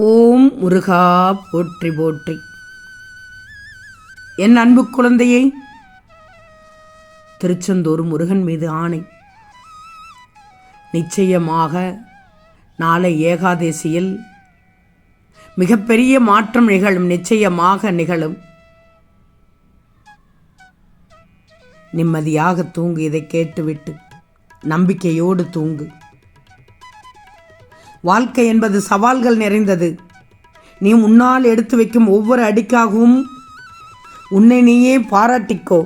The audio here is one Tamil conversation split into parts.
ஓம் முருகா போற்றி போற்றி. என் அன்பு குழந்தையே திருச்செந்தூர் முருகன் மீது ஆணை. நிச்சயமாக நாளை ஏகாதேசியில் மிகப்பெரிய மாற்றம் நிகழும் நிச்சயமாக நிகழும். நிம்மதியாக தூங்கு இதை கேட்டுவிட்டு நம்பிக்கையோடு தூங்கு. வாழ்க்கை என்பது சவால்கள் நிறைந்தது. நீ உன்னால் எடுத்து வைக்கும் ஒவ்வொரு அடிக்காகவும் உன்னை நீயே பாராட்டிக்கோ.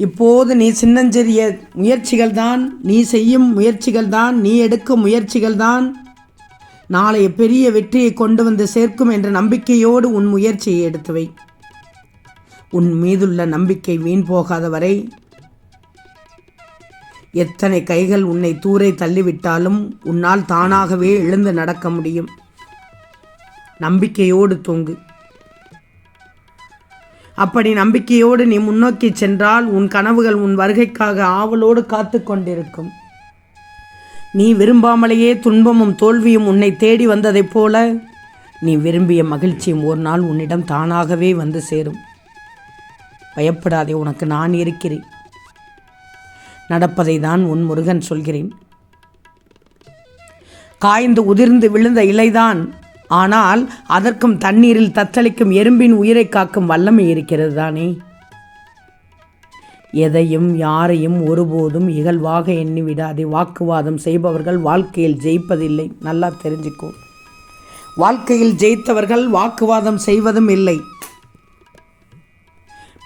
இப்போது நீ சின்னஞ்சிறிய முயற்சிகள் தான் நீ செய்யும் முயற்சிகள் தான் நீ எடுக்கும் முயற்சிகள் தான் நாளைய பெரிய வெற்றியை கொண்டு வந்து சேர்க்கும் என்ற நம்பிக்கையோடு உன் முயற்சியை எடுத்து வை. உன் மீதுள்ள நம்பிக்கை வீண் போகாத வரை எத்தனை கைகள் உன்னை தூரை தள்ளிவிட்டாலும் உன்னால் தானாகவே எழுந்து நடக்க முடியும். நம்பிக்கையோடு தூங்கு. அப்படி நம்பிக்கையோடு நீ முன்னோக்கி சென்றால் உன் கனவுகள் உன் வருகைக்காக ஆவலோடு காத்து கொண்டிருக்கும். நீ விரும்பாமலேயே துன்பமும் தோல்வியும் உன்னை தேடி வந்ததைப் போல நீ விரும்பிய மகிழ்ச்சியும் ஒரு நாள் உன்னிடம் தானாகவே வந்து சேரும். பயப்படாதே உனக்கு நான் இருக்கிறேன். நடப்பதை தான் உன் முருகன் சொல்கிறேன். காய்ந்து உதிர்ந்து விழுந்த இலைதான். ஆனால் அதற்கும் தண்ணீரில் தத்தளிக்கும் எறும்பின் உயிரை காக்கும் வல்லமை இருக்கிறது தானே. எதையும் யாரையும் ஒருபோதும் இகழ்வாக எண்ணிவிடாதே. வாக்குவாதம் செய்பவர்கள் வாழ்க்கையில் ஜெயிப்பதில்லை. நல்லா தெரிஞ்சுக்கோ. வாழ்க்கையில் ஜெயித்தவர்கள் வாக்குவாதம் செய்வதும் இல்லை.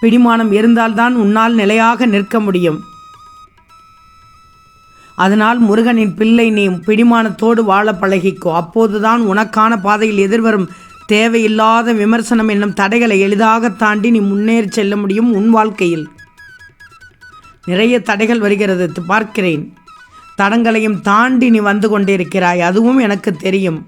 பிடிமானம் இருந்தால்தான் உன்னால் நிலையாக நிற்க முடியும். அதனால் முருகனின் பிள்ளை நீ பிடிமானத்தோடு வாழ பழகிக்கோ. அப்போதுதான் உனக்கான பாதையில் எதிர்வரும் தேவையில்லாத விமர்சனம் என்னும் தடைகளை எளிதாக தாண்டி நீ முன்னேறி செல்ல முடியும் உன் வாழ்க்கையில். நிறைய தடைகள் வருகிறது பார்க்கிறேன். தடங்களையும் தாண்டி நீ வந்து கொண்டிருக்கிறாய் அதுவும் எனக்கு தெரியும்.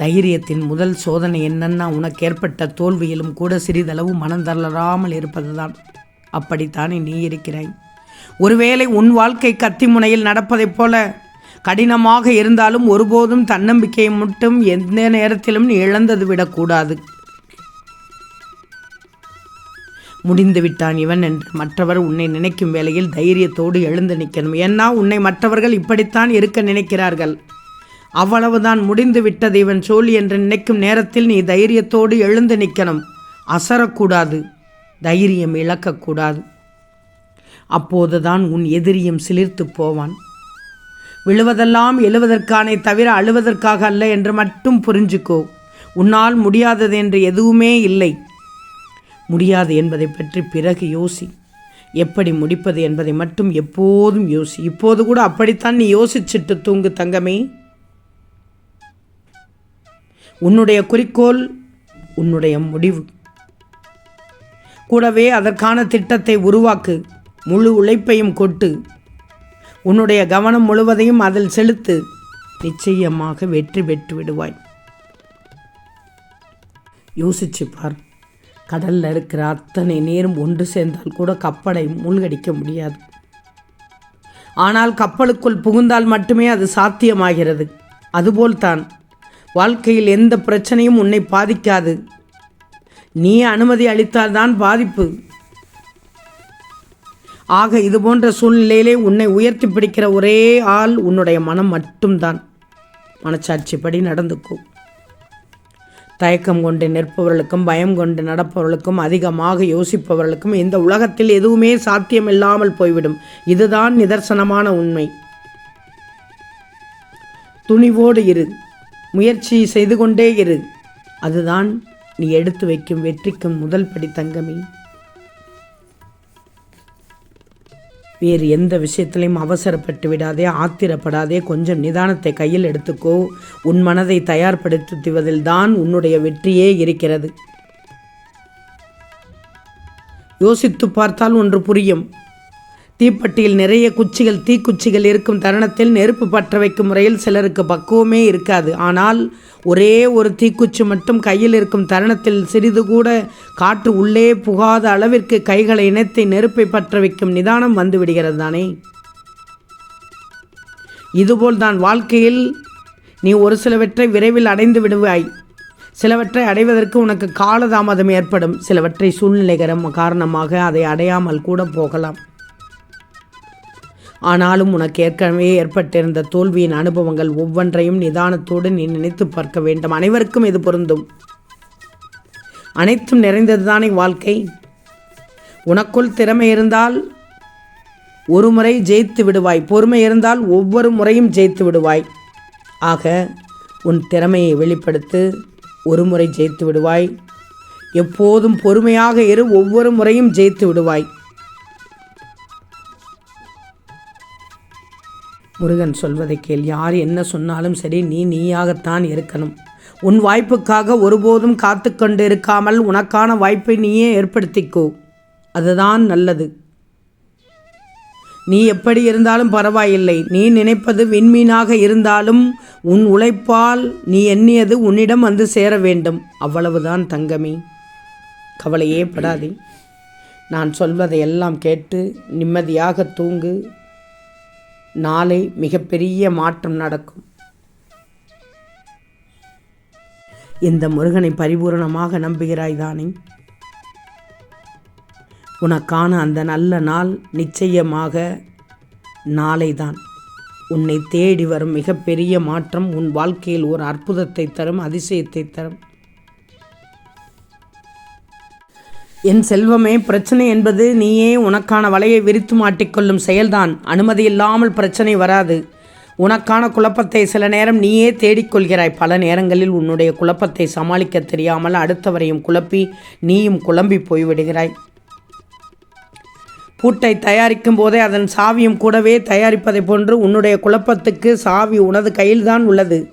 தைரியத்தின் முதல் சோதனை என்னன்னா உனக்கு ஏற்பட்ட தோல்வியிலும் கூட சிறிதளவு மனம் தளராமல் இருப்பதுதான். அப்படித்தானே நீ இருக்கிறாய்? ஒருவேளை உன் வாழ்க்கை கத்தி முனையில் நடப்பதைப் போல கடினமாக இருந்தாலும் ஒருபோதும் தன்னம்பிக்கையை மட்டும் எந்த நேரத்திலும் நீ இழந்தது விடக்கூடாது. முடிந்து விட்டான் இவன் என்று மற்றவர் உன்னை நினைக்கும் வேளையில் தைரியத்தோடு எழுந்து நிற்கணும். ஏன்னா உன்னை மற்றவர்கள் இப்படித்தான் இருக்க நினைக்கிறார்கள். அவ்வளவுதான் முடிந்து விட்டது இவன் சோழி என்று நினைக்கும் நேரத்தில் நீ தைரியத்தோடு எழுந்து நிற்கணும். அசரக்கூடாது தைரியம் இழக்கக்கூடாது. அப்போதுதான் உன் எதிரியும் சிலிர்த்து போவான். விழுவதெல்லாம் எழுவதற்கானே தவிர அழுவதற்காக அல்ல என்று மட்டும் புரிஞ்சுக்கோ. உன்னால் முடியாதது என்று எதுவுமே இல்லை. முடியாது என்பதை பற்றி பிறகு யோசி. எப்படி முடிப்பது என்பதை மட்டும் எப்போதும் யோசி. இப்போது கூட அப்படித்தான் நீ யோசிச்சுட்டு தூங்கு தங்கமே. உன்னுடைய குறிக்கோள் உன்னுடைய முடிவு. கூடவே அதற்கான திட்டத்தை உருவாக்கு. முழு உழைப்பையும் கொட்டு. உன்னுடைய கவனம் முழுவதையும் அதில் செலுத்து. நிச்சயமாக வெற்றி பெற்று விடுவாய். யோசிச்சு பார். கடலில் இருக்கிற அத்தனை நேரம் ஒன்று சேர்ந்தால் கூட கப்பலை மூழ்கடிக்க முடியாது. ஆனால் கப்பலுக்குள் புகுந்தால் மட்டுமே அது சாத்தியமாகிறது. அதுபோல்தான் வாழ்க்கையில் எந்த பிரச்சனையும் உன்னை பாதிக்காது. நீ அனுமதி அளித்தால்தான் பாதிப்பு. ஆக இது போன்ற சூழ்நிலையிலே உன்னை உயர்த்தி பிடிக்கிற ஒரே ஆள் உன்னுடைய மனம் மட்டும்தான். மனச்சாட்சிப்படி நடந்துக்கும் தயக்கம் கொண்டு நிற்பவர்களுக்கும் பயம் கொண்டு நடப்பவர்களுக்கும் அதிகமாக யோசிப்பவர்களுக்கும் இந்த உலகத்தில் எதுவுமே சாத்தியமில்லாமல் போய்விடும். இதுதான் நிதர்சனமான உண்மை. துணிவோடு இரு. முயற்சி செய்து கொண்டே இரு. அதுதான் நீ எடுத்து வைக்கும் வெற்றிக்கும் முதல் படி தங்கமே. வேறு எந்த விஷயத்திலையும் அவசரப்பட்டு விடாதே ஆத்திரப்படாதே கொஞ்சம் நிதானத்தை கையில் எடுத்துக்கோ. உன் மனதை தயார்படுத்துவதில் தான் உன்னுடைய வெற்றியே இருக்கிறது. யோசித்து பார்த்தால் ஒன்று புரியும். தீப்பெட்டியில் நிறைய குச்சிகள் தீக்குச்சிகள் இருக்கும் தருணத்தில் நெருப்பு பற்ற வைக்கும் முறையில் சிலருக்கு பக்குவமே இருக்காது. ஆனால் ஒரே ஒரு தீக்குச்சி மட்டும் கையில் இருக்கும் தருணத்தில் சிறிது கூட காற்று உள்ளே புகாத அளவிற்கு கைகளை இணைத்து நெருப்பை பற்ற வைக்கும் நிதானம் வந்துவிடுகிறது தானே? இதுபோல் தான் வாழ்க்கையில் நீ ஒரு சிலவற்றை விரைவில் அடைந்து விடுவாய். சிலவற்றை அடைவதற்கு உனக்கு காலதாமதம் ஏற்படும். சிலவற்றை சூழ்நிலைகரம் காரணமாக அதை அடையாமல் கூட போகலாம். ஆனாலும் உனக்கு ஏற்கனவே ஏற்பட்டிருந்த தோல்வியின் அனுபவங்கள் ஒவ்வொன்றையும் நிதானத்தோடு நீ நினைத்து பார்க்க வேண்டும். அனைவருக்கும் இது பொருந்தும். அனைத்தும் நிறைந்ததுதானே வாழ்க்கை? உனக்குள் திறமை இருந்தால் ஒரு முறை ஜெயித்து விடுவாய். பொறுமை இருந்தால் ஒவ்வொரு முறையும் ஜெயித்து விடுவாய். ஆக உன் திறமையை வெளிப்படுத்து. ஒரு முறை ஜெயித்து விடுவாய். எப்போதும் பொறுமையாக இரு ஒவ்வொரு முறையும் ஜெயித்து விடுவாய். முருகன் சொல்வதை கேள். யார் என்ன சொன்னாலும் சரி நீ நீயாகத்தான் இருக்கணும். உன் வாய்ப்புக்காக ஒருபோதும் காத்து கொண்டு இருக்காமல் உனக்கான வாய்ப்பை நீயே ஏற்படுத்திக்கோ. அதுதான் நல்லது. நீ எப்படி இருந்தாலும் பரவாயில்லை. நீ நினைப்பது விண்மீனாக இருந்தாலும் உன் உழைப்பால் நீ எண்ணியது உன்னிடம் வந்து சேர வேண்டும். அவ்வளவுதான் தங்கமே. கவலையே படாதே. நான் சொல்வதை எல்லாம் கேட்டு நிம்மதியாக தூங்கு. நாளை மிகப்பெரிய மாற்றம் நடக்கும். இந்த முருகனை பரிபூரணமாக நம்புகிறாய் தானே? உனக்கான அந்த நல்ல நாள் நிச்சயமாக நாளைதான். உன்னை தேடி வரும் மிகப்பெரிய மாற்றம் உன் வாழ்க்கையில் ஒரு அற்புதத்தை தரும் அதிசயத்தை தரும். என் செல்வமே பிரச்சனை என்பது நீயே உனக்கான வலையை விரித்து மாட்டிக்கொள்ளும் செயல்தான். அனுமதி இல்லாமல் பிரச்சனை வராது. உனக்கான குழப்பத்தை சில நேரம் நீயே தேடிக்கொள்கிறாய். பல நேரங்களில் உன்னுடைய குழப்பத்தை சமாளிக்க தெரியாமல் அடுத்தவரையும் குழப்பி நீயும் குழம்பி போய்விடுகிறாய். பூட்டை தயாரிக்கும் போதே அதன் சாவியும் கூடவே தயாரிப்பதைப் போன்று உன்னுடைய குழப்பத்துக்கு சாவி உனது கையில்தான் உள்ளது.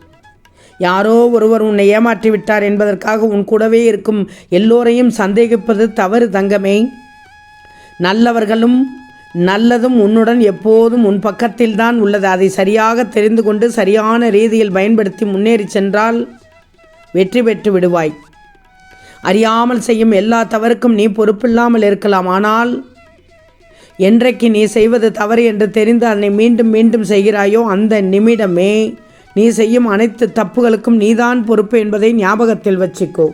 யாரோ ஒருவர் உன்னை ஏமாற்றி விட்டார் என்பதற்காக உன் கூடவே இருக்கும் எல்லோரையும் சந்தேகிப்பது தவறு தங்கமே. நல்லவர்களும் நல்லதும் உன்னுடன் எப்போதும் உன் பக்கத்தில்தான் உள்ளது. அதை சரியாக தெரிந்து கொண்டு சரியான ரீதியில் பயன்படுத்தி முன்னேறி சென்றால் வெற்றி பெற்று விடுவாய். அறியாமல் செய்யும் எல்லா தவறுக்கும் நீ பொறுப்பில்லாமல் இருக்கலாம். ஆனால் என்றைக்கு நீ செய்வது தவறு என்று தெரிந்து அதனை மீண்டும் மீண்டும் செய்கிறாயோ அந்த நிமிடமே. நீ செய்யும் அனைத்து தப்புகளுக்கும் நீதான் பொறுப்பு என்பதை ஞாபகத்தில் வச்சுக்கோ.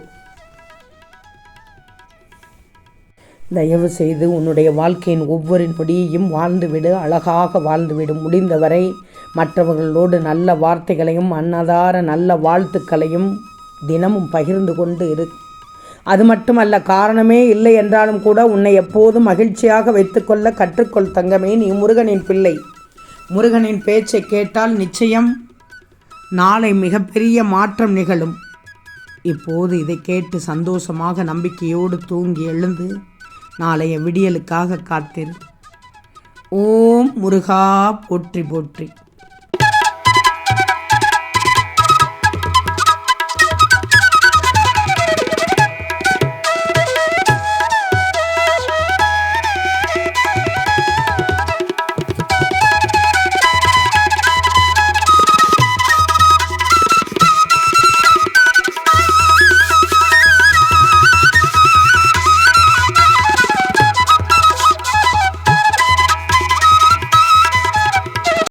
தயவு செய்து உன்னுடைய வாழ்க்கையின் ஒவ்வொரு நொடியையும் வாழ்ந்துவிடு. அழகாக வாழ்ந்துவிடு. முடிந்தவரை மற்றவர்களோடு நல்ல வார்த்தைகளையும் அன்னதார நல்ல வாழ்த்துக்களையும் தினமும் பகிர்ந்து கொண்டு இரு. அது மட்டுமல்ல காரணமே இல்லை என்றாலும் கூட உன்னை எப்போதும் மகிழ்ச்சியாக வைத்துக்கொள்ள கற்றுக்கொள் தங்கமே. நீ முருகனின் பிள்ளை. முருகனின் பேச்சை கேட்டால் நிச்சயம் நாளை மிகப்பெரிய மாற்றம் நிகழும். இப்போது இதை கேட்டு சந்தோஷமாக நம்பிக்கையோடு தூங்கி எழுந்து நாளைய விடியலுக்காக காத்திரு. ஓம் முருகா போற்றி போற்றி.